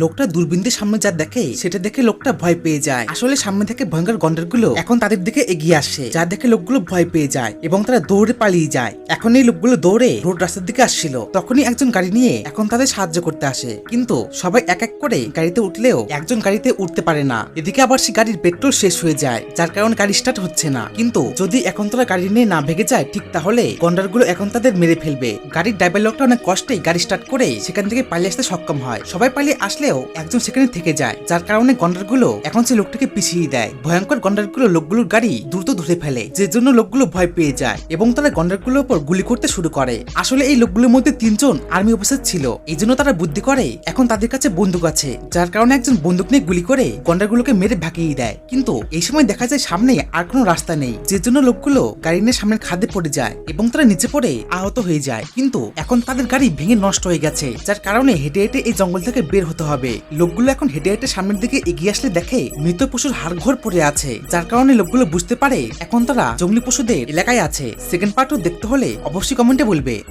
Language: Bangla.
লোকটা দূরবীনদের সামনে যা দেখে, সেটা দেখে লোকটা ভয় পেয়ে যায়। আসলে সামনে থেকে ভয়ঙ্কর গন্ডারগুলো এখন তাদের দিকে এগিয়ে আসে। যা দেখে লোকগুলো ভয় পেয়ে যায় এবং তারা দৌড়ে পালিয়ে যায়। এখন এই লোকগুলো দৌড়ে রোড রাস্তার দিকে আসছিল। তখনই একজন গাড়ি নিয়ে এখন তাদের সাহায্য করতে আসে। কিন্তু সবাই এক এক করে গাড়িতে উঠলেও একজন গাড়িতে উঠতে পারে না। এদিকে আবার সে গাড়ির পেট্রোল শেষ হয়ে যায়, যার কারণে গাড়ি স্টার্ট হচ্ছে না। কিন্তু যদি এখন তারা গাড়ি নিয়ে না ভেঙে যায়, ঠিক তাহলে গন্ডারগুলো এখন তাদের মেরে ফেলবে। গাড়ির ড্রাইভার লোকটা অনেক কষ্টেই গাড়ি স্টার্ট করে সেখান থেকে পালিয়ে আসতে সক্ষম হয়। সবাই পালিয়ে আসলেও একজন সেখানে থেকে যায়, যার কারণে গন্ডারগুলো এখন সে লোকটাকে পিছিয়ে দেয়। ভয়ঙ্কর গন্ডারগুলো লোকগুলোর গাড়ি দ্রুত ধরে ফেলে, যে জন্য লোকগুলো ভয় পেয়ে যায় এবং তারা গন্ডারগুলোর উপর গুলি করতে শুরু করে। আসলে এই লোকগুলোর মধ্যে তিনজন আর্মি অফিসার ছিল, এই জন্য তারা বুদ্ধি করে এখন তাদের কাছে বন্দুক আছে, যার কারণে একজন বন্দুক নিয়ে গুলি করে গন্ডারগুলোকে মেরে ভাগিয়ে দেয়। কিন্তু এই সময় দেখা যায় সামনে আর কোনো রাস্তা নেই, যে জন্য লোকগুলো গাড়ি নিয়ে সামনের খাদে পড়ে যায় এবং তারা নিচে পড়ে আহত হয়ে যায়। কিন্তু এখন তাদের গাড়ি ভেঙে নষ্ট হয়ে গেছে, যার কারণে হেঁটে হেঁটে এই জঙ্গল থেকে বের হতে হবে লোকগুলো এখন হেঁটে হেঁটে সামনের দিকে এগিয়ে আসলে দেখে মৃত পশুর হাড় ঘর পড়ে আছে। যার কারণে লোকগুলো বুঝতে পারে এখন তারা জঙ্গলি পশুদের এলাকায় আছে। সেকেন্ড পার্টও দেখতে হলে অবশ্যই কমেন্টে বলবে।